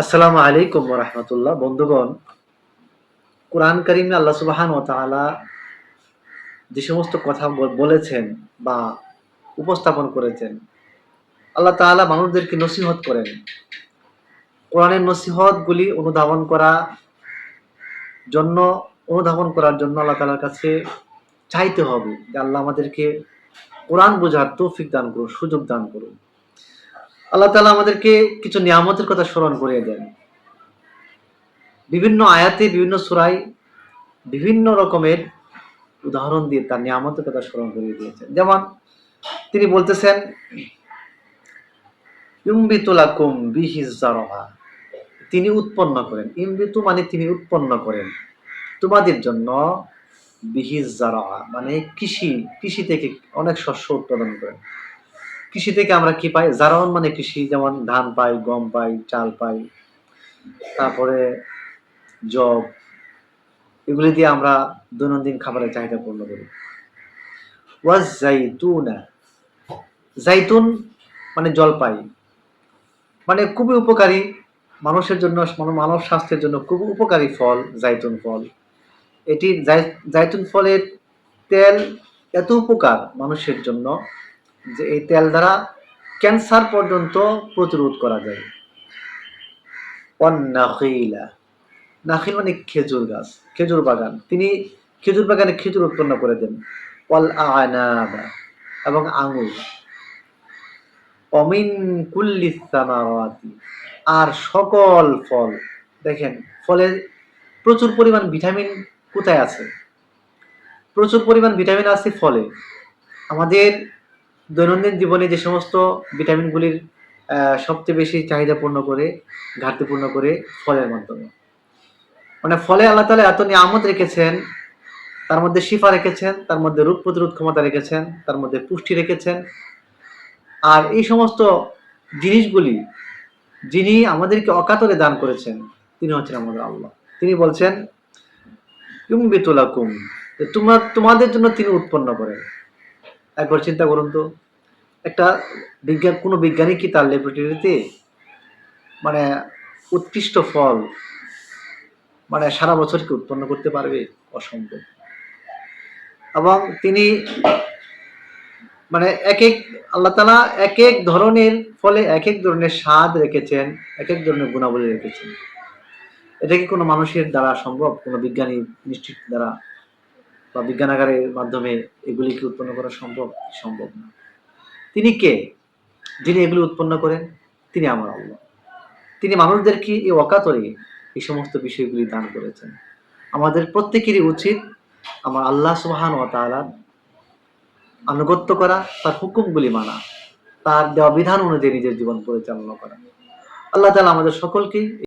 আসসালামু আলাইকুম রহমতুল্লাহ। বন্ধুগণ, কোরআন করিমে আল্লাহ সুবাহান ও তাআলা যে সমস্ত কথা বলেছেন বা উপস্থাপন করেছেন, আল্লাহ তাআলা মানুষদেরকে নসিহত করেন। কোরআনের নসিহতগুলি অনুধাবন করা জন্য, অনুধাবন করার জন্য আল্লাহ তাআলার কাছে চাইতে হবে যে আল্লাহ আমাদেরকে কোরআন বোঝার তৌফিক দান করুন, সুযোগ দান করুন। আল্লাহ তাআলা আমাদেরকে কিছু নিয়ামতের কথা স্মরণ করিয়ে দেন। বিভিন্ন আয়াতে, বিভিন্ন সুরাই বিভিন্ন রকমের উদাহরণ দিয়ে তার নিয়ামতের কথা স্মরণ করিয়ে দিয়েছেন। যেমন তিনি বলতেছেন ইম্বিতুলাকুম তিনি উৎপন্ন করেন। ইম্বিতু মানে তিনি উৎপন্ন করেন। তোমাদের জন্য বিহিজ জারহা মানে কৃষি কৃষি থেকে অনেক শস্য উৎপাদন করেন। কৃষি থেকে আমরা কি পাই? জারহন মানে কৃষি, যেমন ধান পাই, গম পাই, চাল পাই, তারপরে জব এগুলি দিয়ে আমরা দৈনন্দিন খাবারের চাহিদা পূর্ণ করি। ওয়াজ জাইতুনা। জাইতুন মানে জলপাই। মানে খুবই উপকারী মানুষের জন্য মানে মানব স্বাস্থ্যের জন্য খুব উপকারী ফল, জাইতুন ফল। এটি জাইতুন ফলের তেল এত উপকার মানুষের জন্য যে এই তেল দ্বারা ক্যান্সার পর্যন্ত প্রতিরোধ করা যায়। অন্নাখিলা। নাখিল মানে খেজুর গাছ, খেজুর বাগান। তিনি খেজুর বাগানে খেজুর উৎপন্ন করে দেন। ওয়াল আনাবা এবং আঙুর। অমিন কুল্লি সামাওয়াতি। আর সকল ফল, দেখেন, ফলে প্রচুর পরিমাণ ভিটামিন কোথায় আছে? প্রচুর পরিমাণ ভিটামিন আছে ফলে। আমাদের দৈনন্দিন জীবনে যে সমস্ত ভিটামিনগুলির সবচেয়ে বেশি চাহিদা পূর্ণ করে, ঘাটতি পূর্ণ করে ফলের মাধ্যমে। মানে ফলে আল্লাহ তালা এত নিয়ামত রেখেছেন, তার মধ্যে শিফা রেখেছেন, তার মধ্যে রোগ প্রতিরোধ ক্ষমতা রেখেছেন, তার মধ্যে পুষ্টি রেখেছেন। আর এই সমস্ত জিনিসগুলি যিনি আমাদেরকে অকাতরে দান করেছেন, তিনি হচ্ছেন আমাদের আল্লাহ। তিনি বলছেন, ইউমবিতুলাকুম যে তোমার তোমাদের জন্য তিনি উৎপন্ন করেন। একবার চিন্তা করুন তো। একটা বিজ্ঞান, কোনো বিজ্ঞানী কি তার ল্যাবরেটরিতে মানে উৎকৃষ্ট ফল মানে সারা বছর কি উৎপন্ন করতে পারবে? অসম্ভব। এবং তিনি মানে এক এক, আল্লাহ তালা এক এক ধরনের ফলে এক এক ধরনের স্বাদ রেখেছেন, এক এক ধরনের গুণাবলী রেখেছেন। এটা কি কোনো মানুষের দ্বারা সম্ভব? কোনো বিজ্ঞানী নিশ্চিত দ্বারা? বা বিজ্ঞানাগারের মাধ্যমে এগুলি কি উৎপন্ন করা সম্ভব? সম্ভব না। তিনি কে? যিনি এগুলি উৎপন্ন করেন, তিনি আমার আল্লাহ। তিনি মানুষদেরকে এই অকাতরে এই সমস্ত বিষয়গুলি দান করেছেন? আমাদের প্রত্যেকেরই উচিত আমার আল্লাহ সুবহান ও তাআলার আনুগত্য করা, তার হুকুমগুলি মানা, তার দেওয়া বিধান অনুযায়ী নিজের জীবন পরিচালনা করা। আল্লাহ তালা আমাদের সকলকেই